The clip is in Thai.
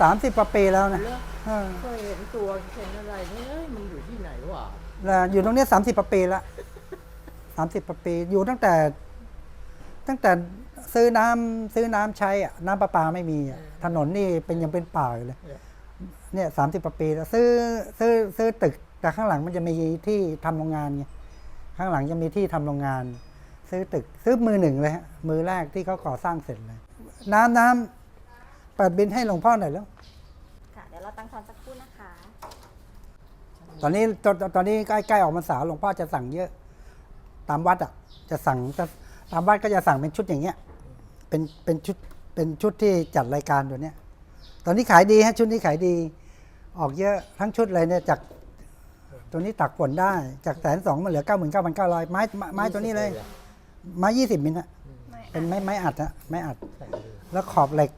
สามสิบกว่าปีแล้วนะแล้วเออเคยเห็นตัวเห็นอะไรนี่เอ้ยมันอยู่ที่ไหนวะแล้วอยู่ตรงเนี้สามสิบกว่าปีละสามสิบกว่าปีอยู่ตั้งแต่ ตั้งแต่ซื้อน้ำซื้อน้ำใช้อะน้ำประปาไม่มีอะถนนนี่เป็นยังเป็นป่าอยู่เลย เนี่ยสามสิบกว่าปีแล้วซื้อซื้อซื้อตึกแต่ข้างหลังมันจะมีที่ทำโรงงานไงข้างหลังจะมีที่ทำโรงงาน ซื้อตึกซื้อมือหนึ่งเลยฮะมือแรกที่เขาก่อสร้างเสร็จเลย น้ำน้ำ เปิดบินให้หลวงพ่อหน่อยแล้ว ค่ะ เดี๋ยวเราตั้งทอนสักครู่นะคะ ตอนนี้ตอนตอนนี้ใกล้ๆออกพรรษาหลวงพ่อจะสั่งเยอะ ตามวัดอะ จะสั่งจะตามวัดก็จะสั่งเป็นชุดอย่างเงี้ย เป็นเป็นชุดเป็นชุดที่จัดรายการตัวเนี้ย ตอนนี้ขายดีฮะชุดนี้ขายดี ออกเยอะทั้งชุดเลยเนี่ยจากตัวนี้ตักฝนได้จากแสนสองมาเหลือเก้าหมื่นเก้าพันเก้าร้อยไม้ไม้ไม้ตัวนี้เลย ไม้ยี่สิบมิลฮะเป็นไม้ไม้อัดฮะไม้อัด แล้วขอบเหล็ก